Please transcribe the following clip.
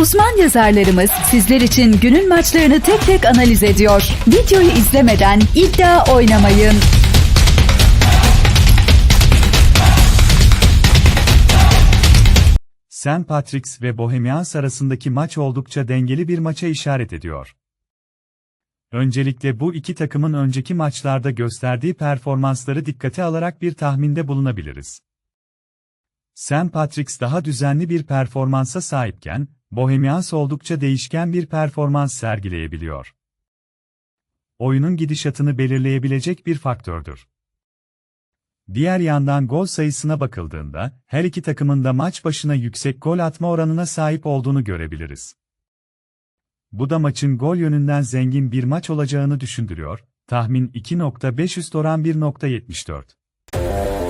Uzman yazarlarımız sizler için günün maçlarını tek tek analiz ediyor. Videoyu izlemeden iddia oynamayın. St. Patrick's ve Bohemians arasındaki maç oldukça dengeli bir maça işaret ediyor. Öncelikle bu iki takımın önceki maçlarda gösterdiği performansları dikkate alarak bir tahminde bulunabiliriz. St. Patrick's daha düzenli bir performansa sahipken, Bohemians oldukça değişken bir performans sergileyebiliyor. Oyunun gidişatını belirleyebilecek bir faktördür. Diğer yandan gol sayısına bakıldığında, her iki takımın da maç başına yüksek gol atma oranına sahip olduğunu görebiliriz. Bu da maçın gol yönünden zengin bir maç olacağını düşündürüyor. Tahmin 2.5 üst oran 1.74.